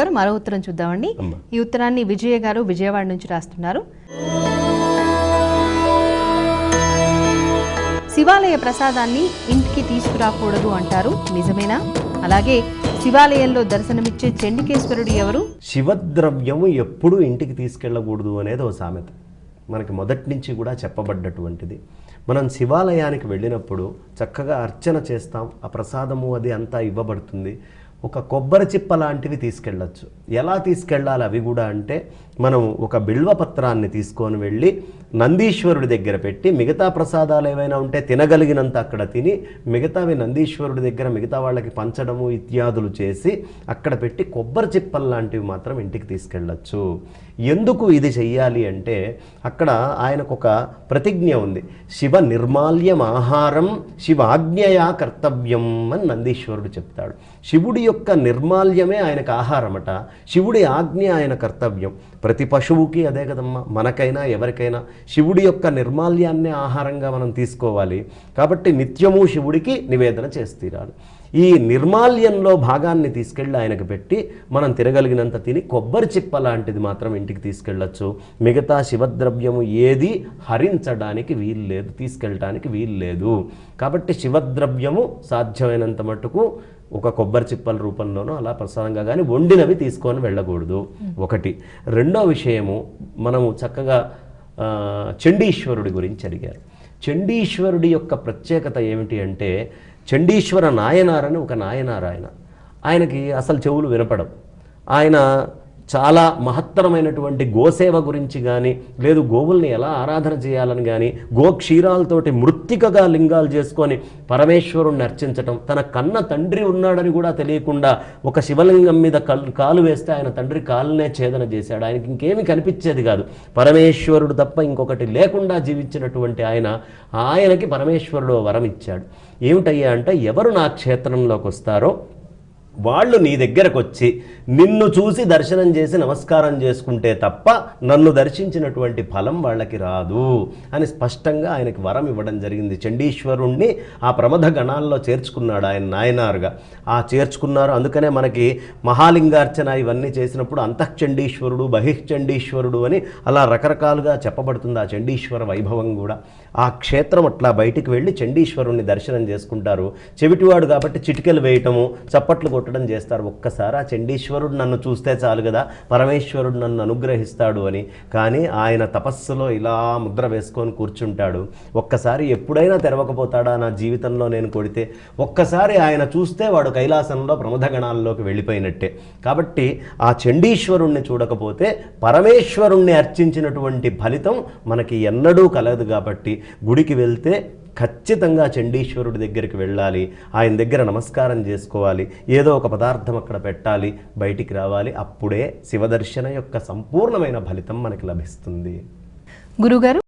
గారు మరో ఉత్తరం చూద్దామండి. ఈ ఉత్తరాన్ని విజయ గారు విజయవాడ నుంచి రాస్తున్నారు. శివాలయ ప్రసాదాన్ని ఇంటికి తీసుకురాకూడదు అంటారు. నిజమేనా? అలాగే శివాలయంలో దర్శనమిచ్చే చెండికేశ్వరుడు ఎవరు? శివద్రవ్యము ఎప్పుడు ఇంటికి తీసుకెళ్ళకూడదు అనేది ఓ సామెత. మనకి మొదటి నుంచి కూడా చెప్పబడ్డటువంటిది. మనం శివాలయానికి వెళ్ళినప్పుడు చక్కగా అర్చన చేస్తాం. ఆ ప్రసాదము అది అంతా ఇవ్వబడుతుంది. ఒక కొబ్బరి చిప్ప లాంటివి తీసుకెళ్ళచ్చు. ఎలా తీసుకెళ్ళాలి అవి కూడా అంటే మనం ఒక బిల్వ పత్రాన్ని తీసుకొని వెళ్ళి నందీశ్వరుడి దగ్గర పెట్టి మిగతా ప్రసాదాలు ఏవైనా ఉంటే తినగలిగినంత అక్కడ తిని మిగతావి నందీశ్వరుడి దగ్గర మిగతా వాళ్ళకి పంచడము ఇత్యాదులు చేసి అక్కడ పెట్టి కొబ్బరి చిప్పలు లాంటివి మాత్రం ఇంటికి తీసుకెళ్ళచ్చు. ఎందుకు ఇది చెయ్యాలి అంటే అక్కడ ఆయనకు ఒక ప్రతిజ్ఞ ఉంది. శివ నిర్మాల్యం ఆహారం శివ ఆజ్ఞయా కర్తవ్యం అని నందీశ్వరుడు చెప్తాడు. శివుడి యొక్క నిర్మాల్యమే ఆయనకు ఆహారమట. శివుడి ఆజ్ఞ ఆయన కర్తవ్యం. ప్రతి పశువుకి అదే కదమ్మా. మనకైనా ఎవరికైనా శివుడి యొక్క నిర్మాల్యాన్నే ఆహారంగా మనం తీసుకోవాలి. కాబట్టి నిత్యము శివుడికి నివేదన చేస్తీరాలి ఈ నిర్మాల్యంలో భాగాన్ని తీసుకెళ్ళి ఆయనకు పెట్టి మనం తినగలిగినంత తిని కొబ్బరి చిప్ప లాంటిది మాత్రం ఇంటికి తీసుకెళ్ళచ్చు. మిగతా శివద్రవ్యము ఏది హరించడానికి వీలు లేదు తీసుకెళ్ళడానికి వీలు లేదు కాబట్టి శివద్రవ్యము సాధ్యమైనంత మటుకు ఒక కొబ్బరి చిప్పల రూపంలోనూ అలా ప్రసాదంగా కానీ వండినవి తీసుకొని వెళ్ళకూడదు. ఒకటి. రెండో విషయము మనము చక్కగా చండీశ్వరుడి గురించి అడిగారు. చండీశ్వరుడి యొక్క ప్రత్యేకత ఏమిటి అంటే చండీశ్వర నాయనారని ఒక నాయనారు ఆయన ఆయనకి అసలు చెవులు వినపడం ఆయన చాలా మహత్తరమైనటువంటి గోసేవ గురించి కానీ లేదు గోవుల్ని ఎలా ఆరాధన చేయాలని కానీ గోక్షీరాలతోటి మృత్తికగా లింగాలు చేసుకొని పరమేశ్వరుణ్ణి అర్చించటం తన కన్న తండ్రి ఉన్నాడని కూడా తెలియకుండా ఒక శివలింగం మీద కల్ కాలు వేస్తే ఆయన తండ్రి కాలునే ఛేదన చేశాడు. ఆయనకి ఇంకేమీ కనిపించేది కాదు. పరమేశ్వరుడు తప్ప ఇంకొకటి లేకుండా జీవించినటువంటి ఆయన ఆయనకి పరమేశ్వరుడు వరం ఇచ్చాడు. ఏమిటయ్యా అంటే ఎవరు నా క్షేత్రంలోకి వస్తారో వాళ్ళు నీ దగ్గరకు వచ్చి నిన్ను చూసి దర్శనం చేసి నమస్కారం చేసుకుంటే తప్ప నన్ను దర్శించినటువంటి ఫలం వాళ్ళకి రాదు అని స్పష్టంగా ఆయనకి వరం ఇవ్వడం జరిగింది. చండీశ్వరుణ్ణి ఆ ప్రమథ గణాల్లో చేర్చుకున్నాడు ఆయన నాయనారుగా. ఆ చేర్చుకున్నారు. అందుకనే మనకి మహాలింగార్చన ఇవన్నీ చేసినప్పుడు అంతఃచండీశ్వరుడు బహిశ్చండీశ్వరుడు అని అలా రకరకాలుగా చెప్పబడుతుంది ఆ చండీశ్వర వైభవం కూడా. ఆ క్షేత్రం అట్లా బయటికి వెళ్ళి చండీశ్వరుణ్ణి దర్శనం చేసుకుంటారు. చెవిటివాడు కాబట్టి చిటికెలు వేయటము చప్పట్లు కొట్టడం చేస్తారు. ఒక్కసారి ఆ చండీశ్వరుడు నన్ను చూస్తే చాలు కదా పరమేశ్వరుడు నన్ను అనుగ్రహిస్తాడు అని. కానీ ఆయన తపస్సులో ఇలా ముద్ర వేసుకొని కూర్చుంటాడు. ఒక్కసారి ఎప్పుడైనా తెరవకపోతాడా నా జీవితంలో నేను కొడితే? ఒక్కసారి ఆయన చూస్తే వాడు కైలాసంలో ప్రమథగణాల్లోకి వెళ్ళిపోయినట్టే. కాబట్టి ఆ చండీశ్వరుణ్ణి చూడకపోతే పరమేశ్వరుణ్ణి అర్చించినటువంటి ఫలితం మనకి ఎన్నడూ కలదు కాబట్టి గుడికి వెళ్తే ఖచ్చితంగా చండీశ్వరుడి దగ్గరికి వెళ్ళాలి ఆయన దగ్గర నమస్కారం చేసుకోవాలి ఏదో ఒక పదార్థం అక్కడ పెట్టాలి బయటికి రావాలి అప్పుడే శివదర్శన యొక్క సంపూర్ణమైన ఫలితం మనకి లభిస్తుంది. గురుగారు?